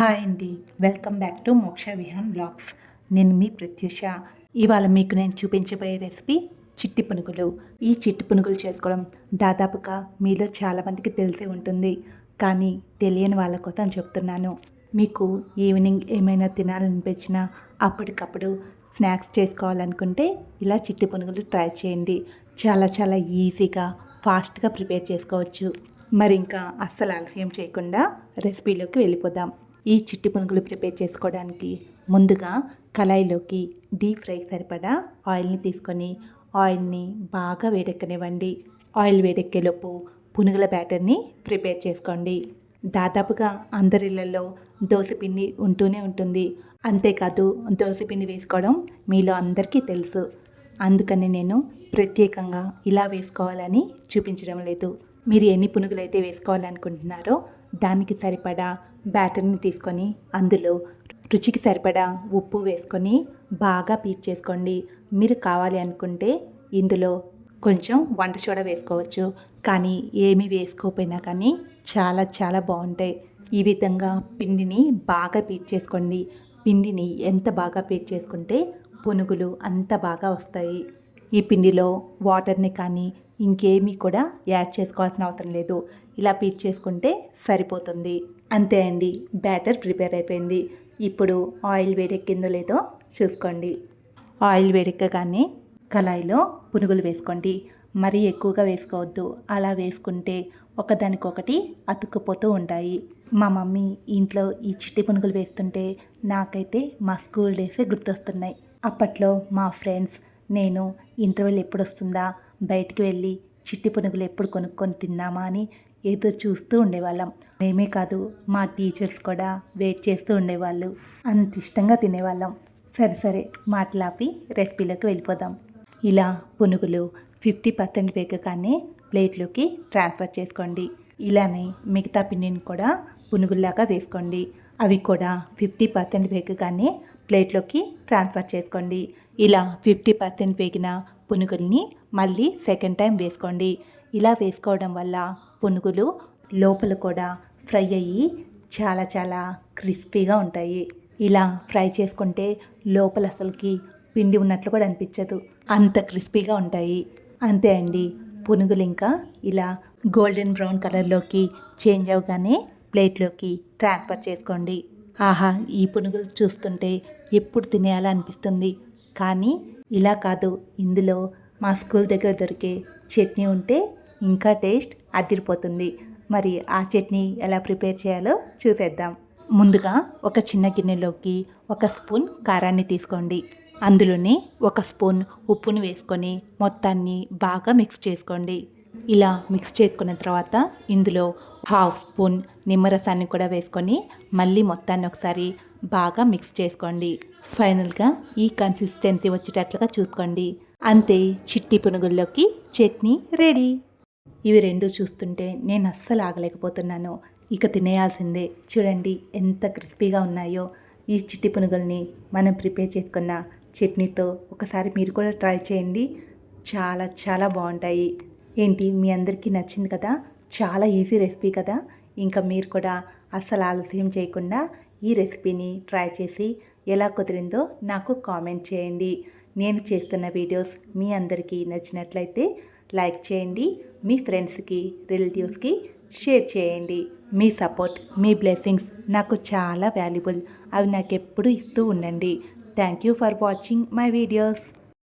Hi అండి. Welcome back to మోక్ష Vihaan blogs. నేను మీ ప్రత్యూష. ఇవాళ మీకు నేను చూపించబోయే రెసిపీ చిట్టి పునుగులు. ఈ చిట్టి పునుగులు చేసుకోవడం దాదాపుగా మీలో చాలామందికి తెలిసి ఉంటుంది. కానీ తెలియని వాళ్ళ కోసం చెప్తున్నాను. మీకు ఈవినింగ్ ఏమైనా తినాలనిపించినా అప్పటికప్పుడు స్నాక్స్ చేసుకోవాలనుకుంటే ఇలా చిట్టి పునుగులు ట్రై చేయండి. చాలా చాలా ఈజీగా ఫాస్ట్గా ప్రిపేర్ చేసుకోవచ్చు. మరి ఇంకా అస్సలు ఆలస్యం చేయకుండా రెసిపీలోకి వెళ్ళిపోదాం. ఈ చిట్టి పునుగులు ప్రిపేర్ చేసుకోవడానికి ముందుగా కళాయిలోకి డీప్ ఫ్రై సరిపడా ఆయిల్ని తీసుకొని ఆయిల్ని బాగా వేడెక్కనివ్వండి. ఆయిల్ వేడెక్కేలోపు పునుగుల బ్యాటర్ని ప్రిపేర్ చేసుకోండి. దాదాపుగా అందరిళ్ళల్లో దోశపిండి ఉంటూనే ఉంటుంది. అంతేకాదు దోశపిండి వేసుకోవడం మీలో అందరికీ తెలుసు. అందుకని నేను ప్రత్యేకంగా ఇలా వేసుకోవాలని చూపించడం లేదు. మీరు ఎన్ని పునుగులు అయితే వేసుకోవాలనుకుంటున్నారో దానికి సరిపడా బ్యాటర్ని తీసుకొని అందులో రుచికి సరిపడా ఉప్పు వేసుకొని బాగా పీట్ చేసుకోండి. మీరు కావాలి అనుకుంటే ఇందులో కొంచెం వంట సోడా వేసుకోవచ్చు. కానీ ఏమి వేసుకోకపోయినా కానీ చాలా చాలా బాగుంటాయి. ఈ విధంగా పిండిని బాగా పీట్ చేసుకోండి. పిండిని ఎంత బాగా పీట్ చేసుకుంటే పునుగులు అంత బాగా వస్తాయి. ఈ పిండిలో వాటర్ని కానీ ఇంకేమీ కూడా యాడ్ చేసుకోవాల్సిన అవసరం లేదు. ఇలా పీట్ చేసుకుంటే సరిపోతుంది. అంతే అండి బ్యాటర్ ప్రిపేర్ అయిపోయింది. ఇప్పుడు ఆయిల్ వేడెక్కిందో లేదో చూసుకోండి. ఆయిల్ వేడెక్కగానే కళాయిలో పునుగులు వేసుకోండి. మరీ ఎక్కువగా వేసుకోవద్దు. అలా వేసుకుంటే ఒకదానికొకటి అతుక్కుపోతూ ఉంటాయి. మా మమ్మీ ఇంట్లో ఈ చిట్టి పునుగులు వేస్తుంటే నాకైతే మా స్కూల్ డేసే గుర్తొస్తున్నాయి. అప్పట్లో మా ఫ్రెండ్స్ నేను ఇంటర్వెల్ ఎప్పుడు వస్తుందా బయటికి వెళ్ళి చిట్టి పునుగులు ఎప్పుడు కొనుక్కొని తిందామా అని ఎదురు చూస్తూ ఉండేవాళ్ళం. మేమే కాదు మా టీచర్స్ కూడా వెయిట్ చేస్తూ ఉండేవాళ్ళు. అంత ఇష్టంగా తినేవాళ్ళం. సరే సరే మాట్లాపి రెసిపీలోకి వెళ్ళిపోదాం. ఇలా పునుగులు ఫిఫ్టీ పర్సెంట్ వేగగానే ప్లేట్లోకి ట్రాన్స్ఫర్ చేసుకోండి. ఇలానే మిగతా పిండిని కూడా పునుగుల్లాగా వేసుకోండి. అవి కూడా ఫిఫ్టీ పర్సెంట్ వేగగానే ప్లేట్లోకి ట్రాన్స్ఫర్ చేసుకోండి. ఇలా ఫిఫ్టీ పర్సెంట్ వేగిన పునుగుల్ని మళ్ళీ సెకండ్ టైం వేసుకోండి. ఇలా వేసుకోవడం వల్ల పునుగులు లోపల కూడా ఫ్రై అయ్యి చాలా చాలా క్రిస్పీగా ఉంటాయి. ఇలా ఫ్రై చేసుకుంటే లోపల అసలుకి పిండి ఉన్నట్లు కూడా అనిపించదు. అంత క్రిస్పీగా ఉంటాయి. అంతే అండి. పునుగులు ఇంకా ఇలా గోల్డెన్ బ్రౌన్ కలర్లోకి చేంజ్ అవగానే ప్లేట్లోకి ట్రాన్స్ఫర్ చేసుకోండి. ఆహా ఈ పునుగులు చూస్తుంటే ఎప్పుడు తినేయాలనిపిస్తుంది కానీ ఇలా కాదు. ఇందులో మా స్కూల్ దగ్గర దొరికే చట్నీ ఉంటే ఇంకా టేస్ట్ అదిరిపోతుంది. మరి ఆ చట్నీ ఎలా ప్రిపేర్ చేయాలో చూసేద్దాం. ముందుగా ఒక చిన్న గిన్నెలోకి ఒక స్పూన్ కారాన్ని తీసుకోండి. అందులోనే ఒక స్పూన్ ఉప్పును వేసుకొని మొత్తాన్ని బాగా మిక్స్ చేసుకోండి. ఇలా మిక్స్ చేసుకున్న తర్వాత ఇందులో హాఫ్ స్పూన్ నిమ్మరసాన్ని కూడా వేసుకొని మళ్ళీ మొత్తాన్ని ఒకసారి బాగా మిక్స్ చేసుకోండి. ఫైనల్గా ఈ కన్సిస్టెన్సీ వచ్చేటట్లుగా చూసుకోండి. అంతే చిట్టి పునుగుల్లోకి చట్నీ రెడీ ఇవి రెండు చూస్తుంటే నేను అస్సలు ఆగలేకపోతున్నాను. ఇక తినేయాల్సిందే. చూడండి ఎంత క్రిస్పీగా ఉన్నాయో. ఈ చిట్టి పునుగుల్ని మనం ప్రిపేర్ చేసుకున్న చట్నీతో ఒకసారి మీరు కూడా ట్రై చేయండి. చాలా చాలా బాగుంటాయి. ఏంటి? మీ అందరికీ నచ్చింది కదా? చాలా ఈజీ రెసిపీ కదా? ఇంకా మీరు కూడా అస్సలు ఆలస్యం చేయకుండా ఈ రెసిపీని ట్రై చేసి ఎలా కుదిరిందో నాకు కామెంట్ చేయండి. నేను చేస్తున్న వీడియోస్ మీ అందరికీ నచ్చినట్లయితే లైక్ చేయండి మీ ఫ్రెండ్స్కి రిలేటివ్స్కి షేర్ చేయండి. మీ సపోర్ట్ మీ బ్లెస్సింగ్స్ నాకు చాలా వాల్యుబుల్. అవి నాకు ఎప్పుడు ఇస్తూ ఉండండి. Thank you for watching my videos.